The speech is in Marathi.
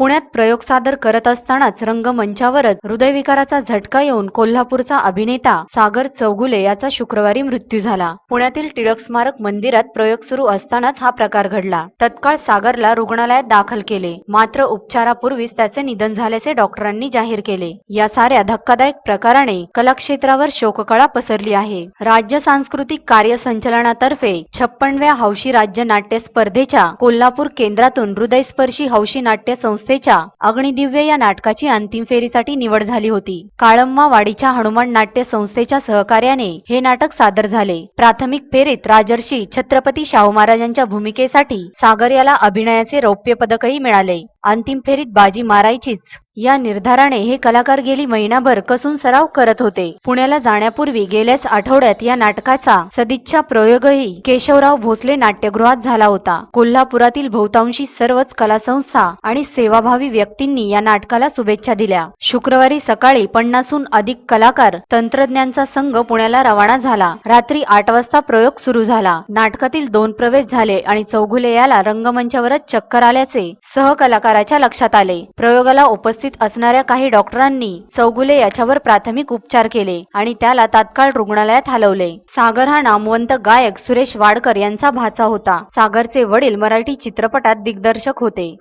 पुण्यात प्रयोग सादर करत असतानाच रंगमंचावरच हृदयविकाराचा झटका येऊन कोल्हापूरचा अभिनेता सागर चौगुले याचा शुक्रवारी मृत्यू झाला. पुण्यातील टिळक स्मारक मंदिरात प्रयोग सुरू असतानाच हा प्रकार घडला. तत्काळ सागरला रुग्णालयात दाखल केले. मात्र उपचारापूर्वीच त्याचे निधन झाल्याचे डॉक्टरांनी जाहीर केले. या साऱ्या धक्कादायक प्रकाराने कलाक्षेत्रावर शोककळा पसरली आहे. राज्य सांस्कृतिक कार्य संचलनातर्फे छप्पनव्या हौशी राज्य नाट्य स्पर्धेच्या कोल्हापूर केंद्रातून हृदयस्पर्शी हौशी नाट्य संस्थेच्या अग्निदिव्य या नाटकाची अंतिम फेरीसाठी निवड झाली होती. काळम्मा वाडीच्या हनुमान नाट्य संस्थेच्या सहकार्याने हे नाटक सादर झाले. प्राथमिक फेरीत राजर्षी छत्रपती शाहू महाराजांच्या भूमिकेसाठी सागर याला अभिनयाचे रौप्य पदकही मिळाले. अंतिम फेरीत बाजी मारायचीच या निर्धाराने हे कलाकार गेली महिनाभर कसून सराव करत होते. पुण्याला जाण्यापूर्वी गेल्याच आठवड्यात या नाटकाचा सदिच्छा प्रयोगही केशवराव भोसले नाट्यगृहात झाला होता. कोल्हापुरातील बहुतांशी सर्वच कला संस्था आणि सेवाभावी व्यक्तींनी या नाटकाला शुभेच्छा दिल्या. शुक्रवारी सकाळी पन्नासहून अधिक कलाकार तंत्रज्ञांचा संघ पुण्याला रवाना झाला. रात्री आठ वाजता प्रयोग सुरू झाला. नाटकातील दोन प्रवेश झाले आणि चौघुले याला रंगमंचावरच चक्कर आल्याचे सहकलाकाराच्या लक्षात आले. प्रयोगाला उपस्थित असणाऱ्या काही डॉक्टरांनी चौगुले याच्यावर प्राथमिक उपचार केले आणि त्याला तात्काळ रुग्णालयात हलवले. सागर हा नामवंत गायक सुरेश वाडकर यांचा भाचा होता. सागरचे वडील मराठी चित्रपटात दिग्दर्शक होते.